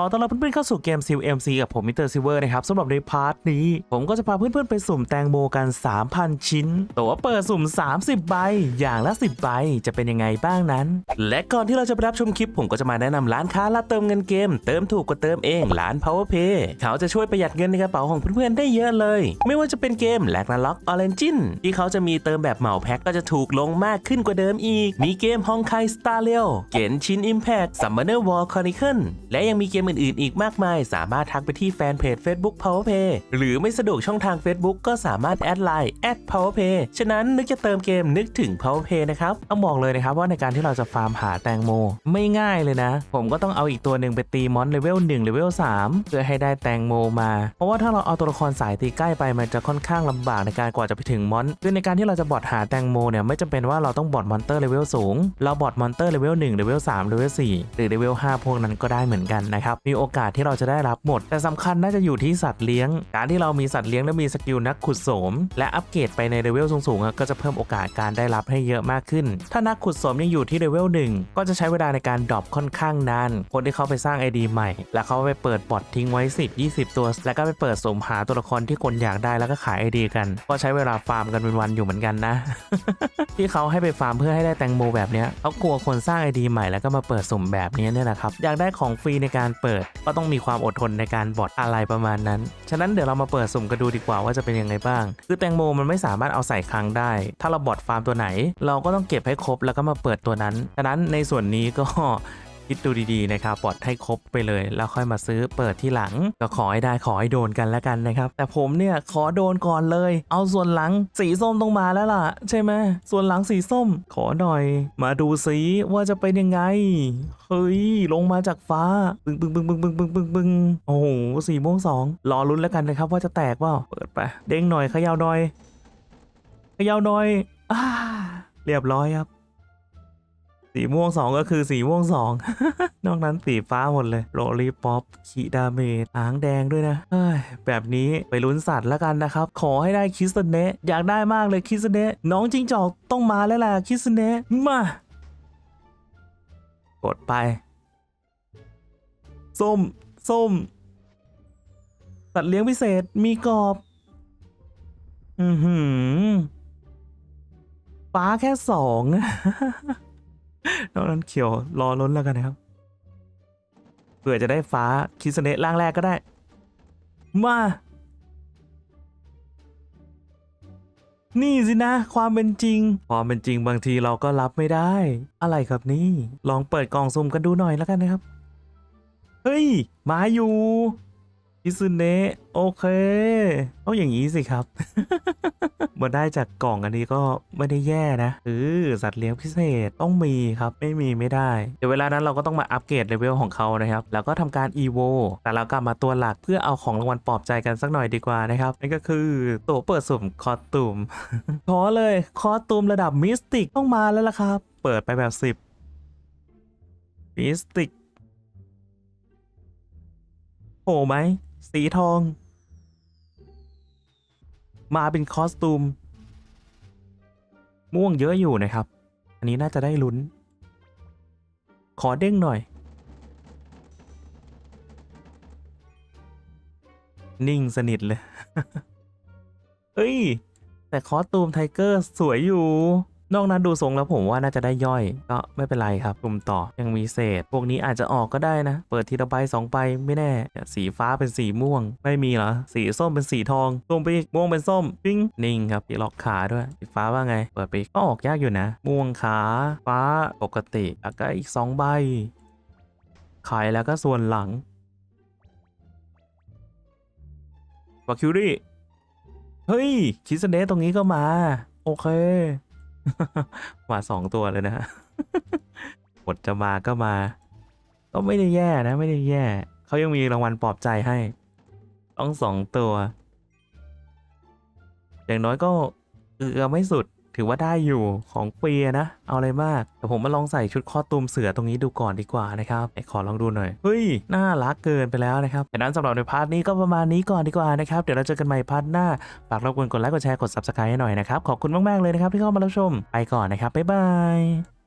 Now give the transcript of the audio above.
ขอต้อนรับเพื่อนๆเข้าสู่เกมซิล MC กับผมมิสเตอร์ซิเวอร์นะครับสำหรับในพาร์ทนี้ ผมก็จะพาเพื่อนๆไปสุ่มแตงโมกัน 3,000 ชิ้น ตัวเปิดสุ่ม 30 ใบ อย่างละ 10 ใบ จะเป็นยังไงบ้างนั้น และก่อนที่เราจะไปรับชมคลิป ผมก็จะมาแนะนำร้านค้ารับเติมเงินเกม เติมถูกกว่าเติมเองร้าน PowerPay เขาจะช่วยประหยัดเงินในกระเป๋าของเพื่อนๆได้เยอะเลย ไม่ว่าจะเป็นเกมแลกนาล็อกออเรนจินที่เขาจะมีเติมแบบเหมาแพ็คก็จะถูกลงมากขึ้นกว่าเดิมอีกมีเกมฮองไคสตาร์เลียวเกนชินอิมแพคซัมเมอร์วอลคอนิเคิลและยังมีเกมอื่นๆ อีกมากมาย สามารถทักไปที่แฟนเพจ Facebook PowerPay หรือไม่สะดวกช่องทาง Facebook ก็สามารถแอดไลน์แอด PowerPay ฉะนั้นนึกจะเติมเกมนึกถึง PowerPay นะครับต้องบอกเลยนะครับว่าในการที่เราจะฟาร์มหาแตงโม ไม่ง่ายเลยนะ ผมก็ต้องเอาอีกตัวหนึ่งไปตีมอนเลเวล1เลเวล3เพื่อให้ได้แตงโมมา เพราะว่าถ้าเราเอาตัวละครสายตีใกล้ไปมันจะค่อนข้างลำบากในการกว่าจะไปถึงมอนคือในการที่เราจะบอดหาแตงโมเนี่ยไม่จำเป็นว่าเราต้องบอดมอนเตอร์เลเวลสูงเราบอดมอนเตอร์เลเวล1เลเวล3เลเวล4หรือเลเวล5พวกนั้นก็ได้เหมือนกันนะครับมีโอกาสที่เราจะได้รับหมด แต่สำคัญน่าจะอยู่ที่สัตว์เลี้ยง การที่เรามีสัตว์เลี้ยงและมีสกิลนักขุดโสม และอัปเกรดไปในเลเวลสูงๆก็จะเพิ่มโอกาสการได้รับให้เยอะมากขึ้น ถ้านักขุดโสมยังอยู่ที่เลเวล1ก็จะใช้เวลาในการดรอปค่อนข้างนาน คนที่เขาไปสร้าง ID ใหม่ แล้วเขาไปเปิดบอททิ้งไว้ 10 20 ตัว แล้วก็ไปเปิดสมหาตัวละครที่คนอยากได้แล้วก็ขาย ID กัน ก็ใช้เวลาฟาร์มกันเป็นวันอยู่เหมือนกันนะ ที่เขาให้ไปฟาร์มเพื่อให้ได้แตงโมแบบนี้เขากลัวคนสร้าง ID ใหม่แล้วก็มาเปิดสุ่มแบบนี้เนี่ยนะครับอยากได้ของฟรีในการเปิด ก็ต้องมีความอดทนในการบอดอะไรประมาณนั้น ฉะนั้นเดี๋ยวเรามาเปิดสุ่มกันดูดีกว่าว่าจะเป็นยังไงบ้าง คือแตงโมมันไม่สามารถเอาใส่ครั้งได้ ถ้าเราบอดฟาร์มตัวไหน เราก็ต้องเก็บให้ครบแล้วก็มาเปิดตัวนั้น ฉะนั้นในส่วนนี้ก็ คิดดูดีๆนะครับปลดให้ครบไปเลย แล้วค่อยมาซื้อเปิดที่หลัง ก็ขอให้ได้ขอให้โดนกันแล้วกันนะครับ แต่ผมเนี่ยขอโดนก่อนเลย เอาส่วนหลังสีส้มต้องมาแล้วล่ะ ใช่ไหมส่วนหลังสีส้ม ขอหน่อย มาดูสีว่าจะเป็นยังไงเฮ้ยลงมาจากฟ้าปึ้งปึ้งปึ้งปึ้งปึ้งปึ้งปึ้งปึ้งโอ้โหสีม่วงสองรอลุ้นแล้วกันนะครับ ว่าจะแตกเปล่าเปิดไปเด้งหน่อยขย่าหน่อยขย่าหน่อยอ่าเรียบร้อยครับ สีม่วงสองก็คือสีม่วงสองนอกนั้นสีฟ้าหมดเลยโรลีป๊อปขีดาเมจหางแดงด้วยนะเฮ้ยแบบนี้ไปลุ้นสัตว์แล้วกันนะครับ ขอให้ได้คิสเนะอยากได้มากเลยคิสเนะน้องจิงจอกต้องมาแล้วล่ะคิสเนะมากดไป ส้ม ส้ม สัตว์เลี้ยงพิเศษมีกรอบ อือหือ ฟ้าแค่สอง นอกนั้นเขียวรอล้นแล้วกันนะครับ เผื่อจะได้ฟ้าคิสเนะร่างแรกก็ได้ มา นี่สินะ ความเป็นจริง ความเป็นจริงบางทีเราก็รับไม่ได้ อะไรครับนี่ ลองเปิดกล่องซุ่มกันดูหน่อยแล้วกันนะครับ เฮ้ย มาอยู่คิสเนะโอเค เอาอย่างนี้สิครับ มาได้จากกล่องอันนี้ก็ไม่ได้แย่นะเออสัตว์เลี้ยงพิเศษต้องมีครับ ไม่มีไม่ได้ เดี๋ยวเวลานั้นเราก็ต้องมาอัปเกรดเลเวลของเขานะครับ แล้วก็ทำการ EVO แต่เรากลับมาตัวหลักเพื่อเอาของรางวัลปลอบใจกันสักหน่อยดีกว่านะครับนั่นก็คือตัวเปิดสุ่มคอตูมขอเลยคอตูมระดับมิสติกต้องมาแล้วล่ะครับ เปิดไปแบบ 10มิสติกโผล่ไหมสีทอง มาเป็นคอสตูม ม่วงเยอะอยู่นะครับ อันนี้น่าจะได้ลุ้น ขอเด้งหน่อย นิ่งสนิทเลยเฮ้ย แต่คอสตูมไทเกอร์สวยอยู่ นอกนั้นดูทรงแล้วผมว่าน่าจะได้ย่อย ก็ไม่เป็นไรครับกลุ่มต่อยังมีเศษ พวกนี้อาจจะออกก็ได้นะ เปิดทีละใบสองใบไม่แน่ สีฟ้าเป็นสีม่วง ไม่มีเหรอ สีส้มเป็นสีทองส้มไปอีกม่วงเป็นส้มปิ้งนิ่งครับตีล็อกขาด้วยสีฟ้าว่าไง เปิดไปกก็ออกยากอยู่นะ ม่วงขาฟ้าปกติแล้วก็อีกสองใบขายแล้วก็ส่วนหลังวาคิวรี่เฮ้ยคิสเนสตรงนี้ก็มา โอเค มาสองตัวเลยนะหมดจะมาก็มา ก็ไม่ได้แย่นะ ไม่ได้แย่ เขายังมีรางวัลปลอบใจให้ ต้องสองตัว อย่างน้อยก็เอือไม่สุด ถือว่าได้อยู่ของเปียนะ เอาอะไรมากแต่ผมมาลองใส่ชุดคอตูมเสือตรงนี้ดูก่อนดีกว่านะครับไอขอลองดูหน่อยเฮ้ยน่ารักเกินไปแล้วนะครับแต่นั้นสำหรับในพาร์ทนี้ก็ประมาณนี้ก่อนดีกว่านะครับเดี๋ยวเราเจอกันใหม่พาร์ทหน้าฝากรบกวนกดไลค์กดแชร์กดซับสไครต์ให้หน่อยนะครับขอบคุณมากๆเลยนะครับที่เข้ามารับชมไปก่อนนะครับบ๊ายบาย